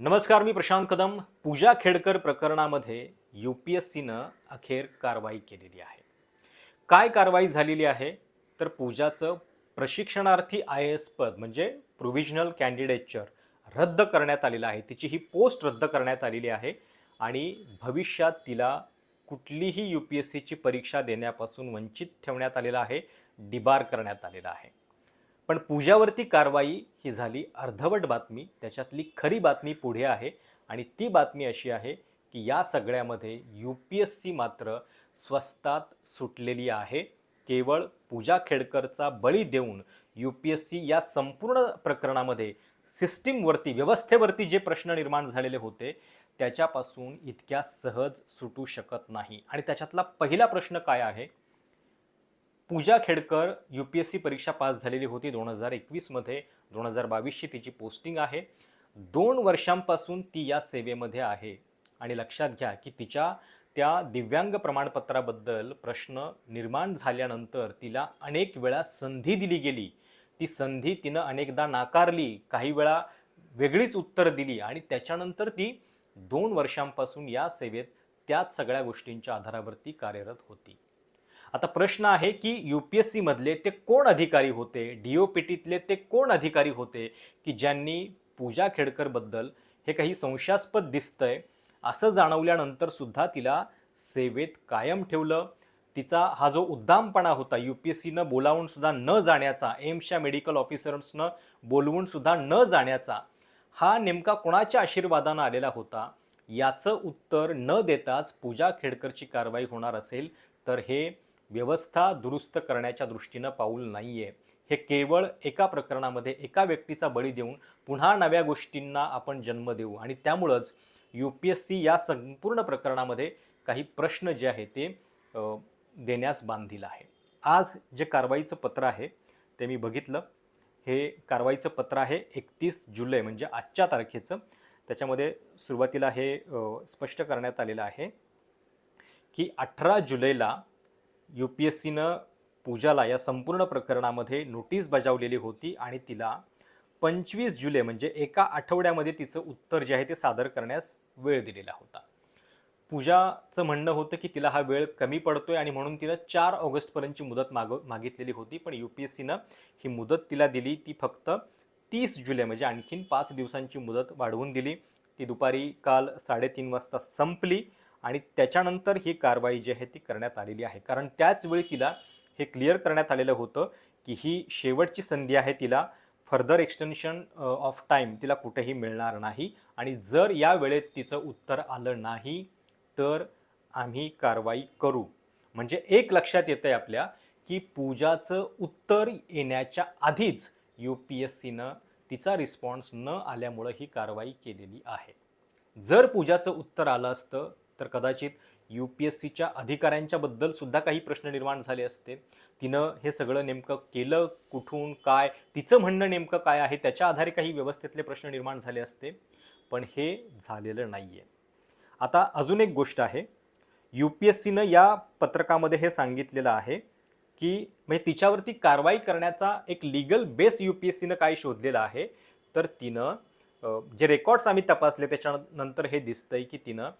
नमस्कार मी प्रशांत कदम. पूजा खेडकर प्रकरणामध्ये you P S सीनं अखेर कारवाई केलेली आहे. काय कारवाई झालेली आहे? तर पूजाचं प्रशिक्षणार्थी आय एस पद म्हणजे प्रोव्हिजनल कॅन्डिडेटचर रद्द करण्यात आलेलं आहे. तिची ही पोस्ट रद्द करण्यात आलेली आहे आणि भविष्यात तिला कुठलीही यू पी एस सीची परीक्षा देण्यापासून वंचित ठेवण्यात आलेलं आहे डिबार करण्यात आलेलं आहे. पण पूजावरती कारवाई ही झाली अर्धवट बातमी त्याच्यातली खरी बातमी पुढे आहे आणि ती बातमी अशी आहे की या सगळ्यामध्ये यू पी एस सी मात्र स्वस्तात सुटलेली आहे. केवळ पूजा खेडकरचा बळी देऊन यू पी एस सी या संपूर्ण प्रकरणामध्ये सिस्टीमवरती व्यवस्थेवरती जे प्रश्न निर्माण झालेले होते त्याच्यापासून इतक्या सहज सुटू शकत नाही. आणि त्याच्यातला पहिला प्रश्न काय आहे? Pooja Khedkar U P S C परीक्षा पास झालेली होती दोन हजार एकवीसमध्ये. दोन हजार बावीसची तिची पोस्टिंग आहे. दोन वर्षांपासून ती या सेवेमध्ये आहे. आणि लक्षात घ्या की तिच्या त्या दिव्यांग प्रमाणपत्राबद्दल प्रश्न निर्माण झाल्यानंतर तिला अनेक वेळा संधी दिली गेली. ती संधी तिनं अनेकदा नाकारली काही वेळा वेगळीच उत्तर दिली आणि त्याच्यानंतर ती दोन वर्षांपासून या सेवेत त्याच सगळ्या गोष्टींच्या आधारावरती कार्यरत होती. आता प्रश्न आहे की यू पी एस सीमधले ते कोण अधिकारी होते? डी ओ पी टीतले ते कोण अधिकारी होते की ज्यांनी पूजा खेडकरबद्दल हे काही संशयास्पद दिसतंय? असं जाणवल्यानंतर सुद्धा तिला सेवेत कायम ठेवलं. तिचा हा जो उद्दामपणा होता यू पी एस सीनं बोलावून सुद्धा न जाण्याचा एम्सच्या मेडिकल ऑफिसर्सनं बोलवून सुद्धा न जाण्याचा हा नेमका कोणाच्या आशीर्वादानं आलेला होता? याचं उत्तर न देताच पूजा खेडकरची कारवाई होणार असेल. तर हे व्यवस्था दुरुस्त करण्याच्या दृष्टीनं पाऊल नाही आहे हे केवळ एका प्रकरणामध्ये एका व्यक्तीचा बळी देऊन पुन्हा नव्या गोष्टींना आपण जन्म देऊ. आणि त्यामुळंच यू पी एस सी या संपूर्ण प्रकरणामध्ये काही प्रश्न जे आहे ते देण्यास बांधील आहे. आज जे कारवाईचं पत्र आहे ते मी बघितलं. हे कारवाईचं पत्र आहे एकतीस जुलै म्हणजे आजच्या तारखेचं. त्याच्यामध्ये सुरुवातीला हे स्पष्ट करण्यात आलेलं आहे की अठरा जुलैला यू पी एस सीनं पूजाला या संपूर्ण प्रकरणामध्ये नोटीस बजावलेली होती आणि तिला पंचवीस जुलै म्हणजे एका आठवड्यामध्ये तिचं उत्तर जे आहे ते सादर करण्यास वेळ दिलेला होता. पूजाचं म्हणणं होतं की तिला हा वेळ कमी पडतोय आणि म्हणून तिनं चार ऑगस्टपर्यंतची मुदत माग मागितलेली होती पण यू पी एस सीनं ही मुदत तिला दिली. ती फक्त तीस जुलै म्हणजे आणखीन पाच दिवसांची मुदत वाढवून दिली. ती दुपारी काल साडेतीन वाजता संपली. आणि त्याच्यानंतर ही कारवाई जी आहे ती करण्यात आलेली आहे. कारण त्याच वेळी तिला हे क्लिअर करण्यात आलेलं होतं की ही शेवटची संधी आहे तिला फर्दर एक्सटेन्शन ऑफ टाईम तिला कुठेही मिळणार नाही. आणि जर या वेळेत तिचं उत्तर आलं नाही तर आम्ही कारवाई करू. म्हणजे एक लक्षात येतं आहे आपल्या की पूजाचं उत्तर येण्याच्या आधीच यू पी एस सीनं तिचा रिस्पॉन्स न आल्यामुळं ही कारवाई केलेली आहे. जर पूजाचं उत्तर आलं असतं तर कदाचित यू पी एस सीच्या अधिकाऱ्यांच्याबद्दल सुद्धा काही प्रश्न निर्माण झाले असते. तिनं हे सगळं नेमकं केलं कुठून काय तिचं म्हणणं नेमकं काय आहे त्याच्या आधारे काही व्यवस्थेतले प्रश्न निर्माण झाले असते पण हे झालेलं नाही आहे आता अजून एक गोष्ट आहे. यू पी एस सीनं या पत्रकामध्ये हे सांगितलेलं आहे की म्हणजे तिच्यावरती कारवाई करण्याचा एक legal base U P S सीनं काय शोधलेला आहे तर तिनं जे रेकॉर्ड्स आम्ही तपासले त्याच्यानंतर हे दिसतंय की तिनं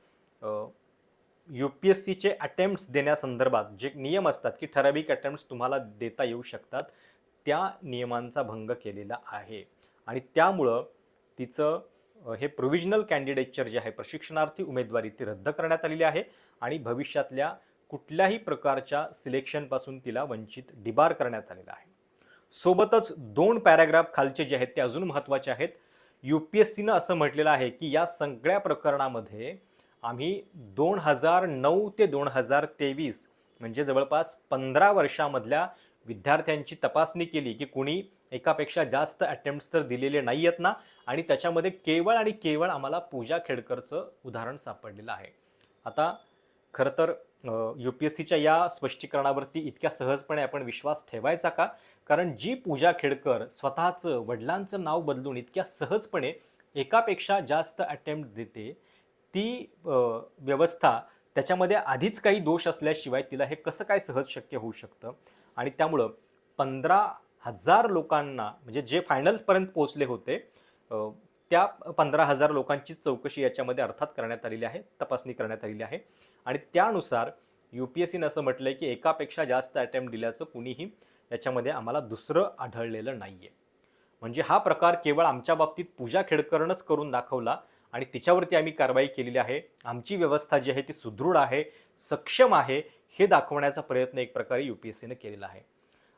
यू पी एस सीचे अटेम्प्ट्स देण्यासंदर्भात जे नियम असतात की ठराविक अटेम्प्ट्स तुम्हाला देता येऊ शकतात त्या नियमांचा भंग केलेला आहे. आणि त्यामुळं तिचं हे प्रोव्हिजनल कॅन्डिडेटचर जे आहे प्रशिक्षणार्थी उमेदवारी ती रद्द करण्यात आलेली आहे आणि भविष्यातल्या कुठल्याही प्रकारच्या सिलेक्शनपासून तिला वंचित डिबार करण्यात आलेलं आहे. सोबतच दोन पॅराग्राफ खालचे जे आहेत ते अजून महत्त्वाचे आहेत. यू पी एस सीनं असं म्हटलेलं आहे की या सगळ्या प्रकरणामध्ये आम्ही दोन हजार नऊ ते दोन हजार तेवीस म्हणजे जवळपास पंधरा वर्षामधल्या विद्यार्थ्यांची तपासणी केली की कुणी एकापेक्षा जास्त अटेम्प्ट्स तर दिलेले नाही आहेत ना? आणि त्याच्यामध्ये केवळ आणि केवळ आम्हाला पूजा खेडकरचं उदाहरण सापडलेलं आहे. आता खरं तर यू पी एस सीच्या या स्पष्टीकरणावरती इतक्या सहजपणे आपण विश्वास ठेवायचा का? कारण जी पूजा खेडकर स्वतःचं वडिलांचं नाव बदलून इतक्या सहजपणे एकापेक्षा जास्त अटेम्प्ट देते ती व्यवस्था त्याच्यामध्ये आधीच काही दोष असल्याशिवाय तिला हे कसं काय सहज शक्य होऊ शकतं? आणि त्यामुळं पंधरा हजार लोकांना म्हणजे जे फायनलपर्यंत पोचले होते त्या पंधरा हजार लोकांचीच चौकशी याच्यामध्ये अर्थात करण्यात आलेली आहे तपासणी करण्यात आलेली आहे. आणि त्यानुसार यू पी एस सीनं असं म्हटलं आहे की एकापेक्षा जास्त अटेम्प्ट दिल्याचं कुणीही याच्यामध्ये आम्हाला दुसरं आढळलेलं नाही आहे म्हणजे हा प्रकार केवळ आमच्या बाबतीत पूजा खेडकरनंच करून दाखवला आणि तिच्यावरती आम्ही कारवाई केलेली आहे. आमची व्यवस्था जी आहे ती सुदृढ आहे सक्षम आहे हे दाखवण्याचा प्रयत्न एक प्रकारे यू पी एस सीनं केलेला आहे.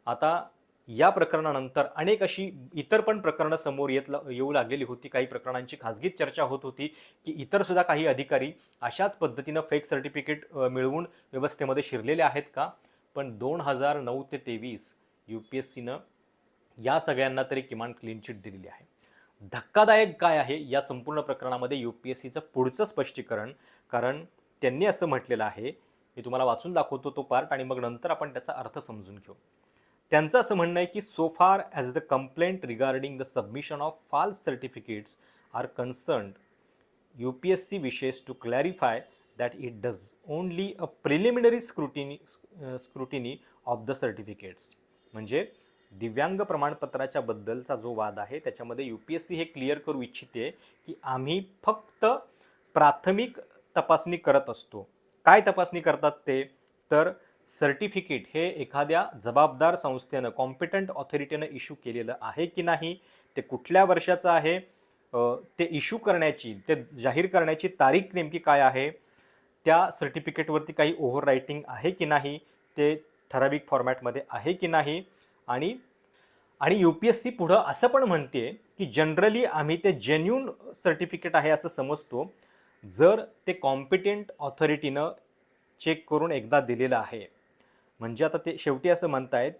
आता या प्रकरणानंतर अनेक अशी इतर पण प्रकरणं समोर येत येऊ लागलेली होती. काही प्रकरणांची खाजगीत चर्चा होत होती की इतर सुद्धा काही अधिकारी अशाच पद्धतीनं फेक सर्टिफिकेट मिळवून व्यवस्थेमध्ये शिरलेले आहेत का? पण दोन हजार नऊ ते तेवीस यू पी एस सीनं या सगळ्यांना तरी किमान क्लीन चिट दिलेली आहे. धक्कादायक काय आहे या संपूर्ण प्रकरणामध्ये यू पी एस सीचं पुढचं स्पष्टीकरण? कारण त्यांनी असं म्हटलेलं आहे मी तुम्हाला वाचून दाखवतो तो पार्ट आणि मग नंतर आपण त्याचा अर्थ समजून घेऊ. त्यांचं असं म्हणणं आहे की so far as the complaint regarding the submission of false certificates are concerned U P S C wishes to clarify that it does only a preliminary scrutiny scrutiny of the certificates म्हणजे दिव्यांग प्रमाणपत्राच्या बद्दलचा जो वाद आहे त्याच्यामध्ये U P S C हे clear करू इच्छिते की आम्ही फक्त प्राथमिक तपासणी करत असतो. काय तपासणी करतात ते? तर सर्टिफिकेट हे एखाद्या जबाबदार संस्थेनं कॉम्पिटंट ऑथॉरिटीनं इश्यू केलेलं आहे की नाही ते कुठल्या वर्षाचं आहे ते इश्यू करण्याची ते जाहीर करण्याची तारीख नेमकी काय आहे त्या सर्टिफिकेटवरती काही ओव्हर रायटिंग आहे की नाही ते ठराविक फॉर्मॅटमध्ये आहे की नाही आणि आणि यू पी एस सी पुढं असं पण म्हणते की जनरली आम्ही ते जेन्युन सर्टिफिकेट आहे असं समजतो जर ते कॉम्पिटेंट ऑथॉरिटीनं चेक करून एकदा दिलेलं आहे. म्हणजे आता ते शेवटी असं म्हणतायत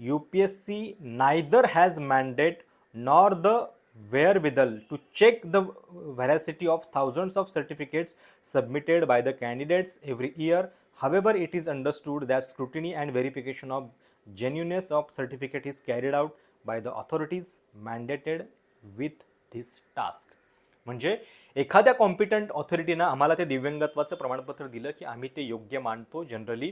U P S C neither has mandate nor the wherewithal to check the veracity of thousands of certificates submitted by the candidates every year however it is understood that scrutiny and verification of genuineness of certificate is carried out by the authorities mandated with this task म्हणजे एखाद्या competent ऑथॉरिटीनं आम्हाला ते दिव्यंगत्वाचं प्रमाणपत्र दिलं की आम्ही ते योग्य मानतो जनरली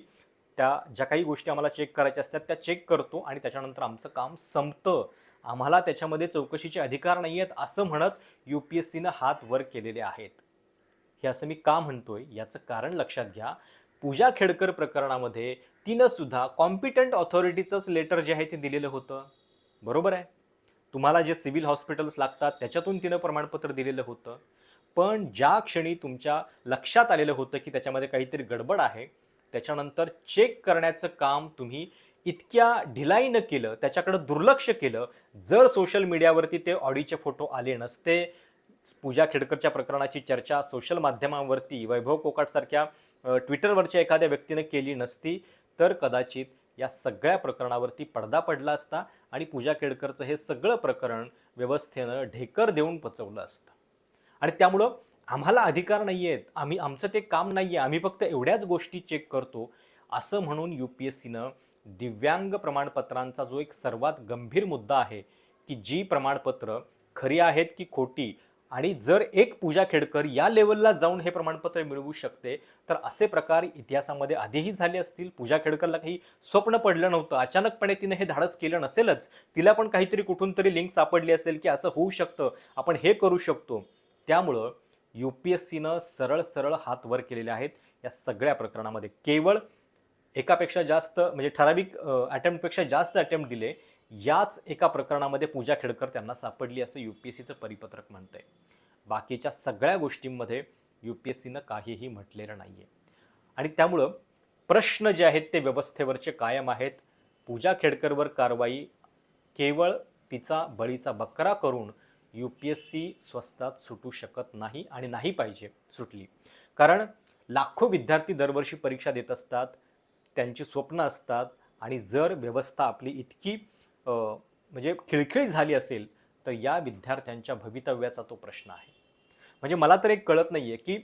त्या ज्या काही गोष्टी आम्हाला चेक करायच्या असतात त्या चेक करतो आणि त्याच्यानंतर आमचं काम संपतं. आम्हाला त्याच्यामध्ये चौकशीचे अधिकार नाही आहेत असं म्हणत यू पी एस सीनं हात वर केलेले आहेत. हे असं मी का म्हणतोय? याचं कारण लक्षात घ्या. पूजा खेडकर प्रकरणामध्ये तिनं सुद्धा कॉम्पिटंट ऑथॉरिटीचंच लेटर जे आहे ते दिलेलं होतं. बरोबर आहे? तुम्हाला जे सिव्हिल हॉस्पिटल्स लागतात त्याच्यातून तिनं प्रमाणपत्र दिलेलं होतं. पण ज्या क्षणी तुमच्या लक्षात आलेलं होतं की त्याच्यामध्ये काहीतरी गडबड आहे त्याच्यानंतर चेक करण्याचं काम तुम्ही इतक्या ढिलाईनं केलं त्याच्याकडं दुर्लक्ष केलं जर सोशल मीडियावरती ते ऑडीचे फोटो आले नसते पूजा खेडकरच्या प्रकरणाची चर्चा सोशल माध्यमांवरती वैभव कोकाटसारख्या ट्विटरवरच्या एखाद्या व्यक्तीनं केली नसती तर कदाचित या सगळ्या प्रकरणावरती पडदा पडला असता आणि पूजा खेडकरचं हे सगळं प्रकरण व्यवस्थेनं ढेकर देऊन पचवलं असतं. आणि त्यामुळं आम्हाला अधिकार नाही आहेत आम्ही आमचं ते काम नाही आहे आम्ही फक्त एवढ्याच गोष्टी चेक करतो. असं म्हणून यू पी एस सीनं दिव्यांग प्रमाणपत्रांचा जो एक सर्वात गंभीर मुद्दा आहे की जी प्रमाणपत्र खरी आहेत की खोटी आणि जर एक पूजा खेडकर या लेवलला जाऊन हे प्रमाणपत्र मिळवू शकते तर असे प्रकार इतिहासामध्ये आधीही झाले असतील. पूजा खेडकरला काही स्वप्न पडलं नव्हतं. अचानकपणे तिने हे धाडस केलं नसेलच. तिला पण काहीतरी कुठून तरी लिंक सापडली असेल की असं होऊ शकतं. आपण हे करू शकतो. त्यामुळं यू पी एस सीनं सरळ सरळ हात वर केलेले आहेत या सगळ्या प्रकरणामध्ये. केवळ एकापेक्षा जास्त म्हणजे ठराविक अटेम्प्टपेक्षा जास्त अटेम्प्ट दिले याच एका प्रकरणामध्ये पूजा खेडकर त्यांना सापडली असं यू पी एस सीचं परिपत्रक म्हणतंय. बाकीच्या सगळ्या गोष्टींमध्ये यू पी एस सीनं काहीही म्हटलेलं नाही आहे आणि त्यामुळं प्रश्न जे आहेत ते व्यवस्थेवरचे कायम आहेत. पूजा खेडकरवर कारवाई केवळ तिचा बळीचा बकरा करून यू पी एस सी स्वस्तात सुटू शकत नाही आणि नाही पाहिजे सुटली. कारण लाखो विद्यार्थी दरवर्षी परीक्षा देत असतात त्यांची स्वप्न असतात आणि जर व्यवस्था आपली इतकी म्हणजे खिळखिळी झाली असेल तर या विद्यार्थ्यांच्या भवितव्याचा तो प्रश्न आहे. म्हणजे मला तर एक कळत नाही आहे की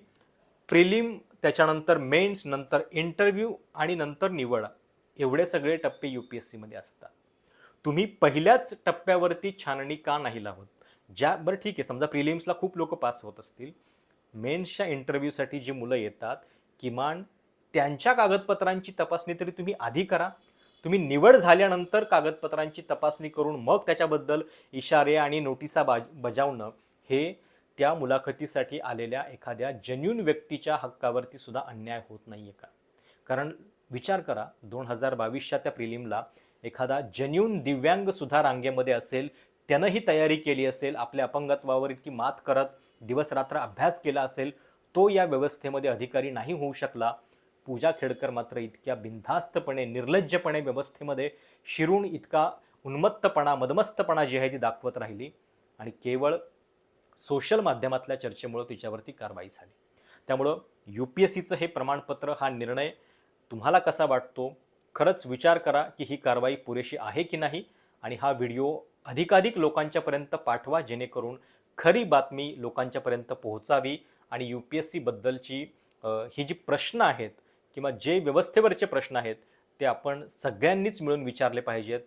प्रिलिम त्याच्यानंतर मेन्स नंतर इंटरव्ह्यू आणि नंतर निवड एवढे सगळे टप्पे यू पी एस सीमध्ये असतात. तुम्ही पहिल्याच टप्प्यावरती छाननी का नाही लावत? ज्या बरं ठीक आहे समजा प्रिलिम्सला खूप लोक पास होत असतील. मेन्सच्या इंटरव्ह्यूसाठी जी मुलं येतात किमान त्यांच्या कागदपत्रांची तपासणी तरी तुम्ही आधी करा. तुम्ही निवड झाल्यानंतर कागदपत्रांची तपासणी करून मग त्याच्याबद्दल इशारे आणि नोटिसा बाज बजावणं हे त्या मुलाखतीसाठी आलेल्या एखाद्या जन्यून व्यक्तीच्या हक्कावरती सुद्धा अन्याय होत नाही आहे का? कारण विचार करा दोन हजार बावीसच्या त्या प्रिलिमला एखादा जन्यून दिव्यांगसुद्धा रांगेमध्ये असेल त्यानं ही तयारी केली असेल आपल्या अपंगत्वावर इतकी मात करत दिवसरात्र अभ्यास केला असेल तो या व्यवस्थेमध्ये अधिकारी नाही होऊ शकला. पूजा खेडकर मात्र इतक्या बिनधास्तपणे निर्लज्जपणे व्यवस्थेमध्ये शिरून इतका उन्मत्तपणा मदमस्तपणा जी आहे ती दाखवत राहिली आणि केवळ सोशल माध्यमातल्या चर्चेमुळं तिच्यावरती कारवाई झाली. त्यामुळं यू पी एस सीचं हे प्रमाणपत्र हा निर्णय तुम्हाला कसा वाटतो? खरंच विचार करा की ही कारवाई पुरेशी आहे की नाही आणि हा व्हिडिओ अधिकाधिक लोकांच्यापर्यंत पाठवा जेणेकरून खरी बातमी लोकांच्यापर्यंत पोहोचावी. आणि यू पी एस सीबद्दलची ही जी प्रश्न आहेत किंवा जे व्यवस्थेवरचे प्रश्न आहेत ते आपण सगळ्यांनीच मिळून विचारले पाहिजेत.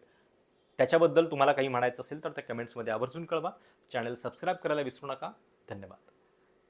त्याच्याबद्दल तुम्हाला काही म्हणायचं असेल तर त्या कमेंट्समध्ये आवर्जून कळवा. चॅनल सबस्क्राईब करायला विसरू नका. धन्यवाद.